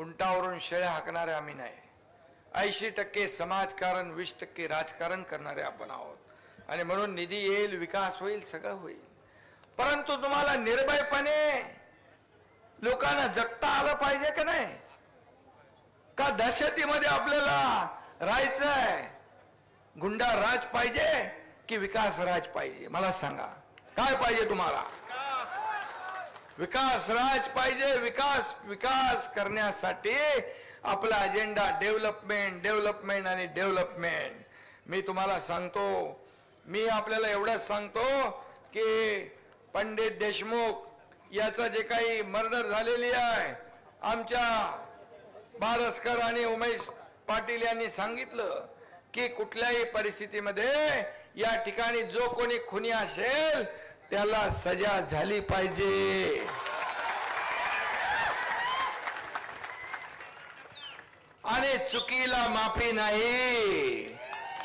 उंटावरून शेळ्या हाकणारे आम्ही नाही. ऐंशी टक्के समाजकारण वीस टक्के राजकारण करणारे आपण आहोत. आणि म्हणून निधी येईल विकास होईल सगळं होईल. परंतु तुम्हाला निर्भयपणे लोकांना जगता आलं पाहिजे का नाही? का दहशतीमध्ये आपल्याला राहायचंय? गुंडा राज पाहिजे की विकास राज पाहिजे? मला सांगा. काय पाहिजे तुम्हाला? विकास राज पाहिजे विकास विकास करण्यासाठी आपला अजेंडा डेव्हलपमेंट डेव्हलपमेंट आणि डेव्हलपमेंट मी तुम्हाला सांगतो मी आपल्याला एवढंच सांगतो की पंडित देशमुख याचं जे काही मर्डर झालेली आहे आमच्या बारसकर आणि उमेश पाटील यांनी सांगितलं की कुठल्याही परिस्थितीमध्ये या ठिकाणी जो कोणी खुनी असेल त्याला सजा झाली पाहिजे. आणि चुकीला माफी नाही.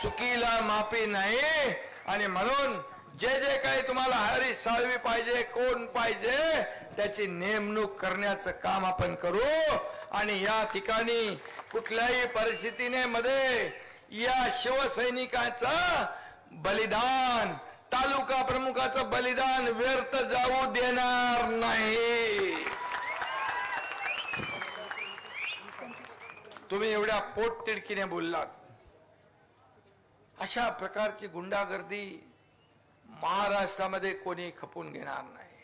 चुकीला माफी नाही. आणि म्हणून जे जे काही तुम्हाला हरी साळवी पाहिजे कोण पाहिजे त्याची नेमणूक करण्याचं काम आपण करू. आणि या ठिकाणी कुठल्याही परिस्थितीने मध्ये या शिवसैनिकांचा बलिदान तालुका प्रमुखाचं बलिदान व्यर्थ जाऊ देणार नाही. तुम्ही एवढ्या पोट तिडकीने बोललात. अशा प्रकारची गुंडागर्दी महाराष्ट्रामध्ये कोणी खपून घेणार नाही.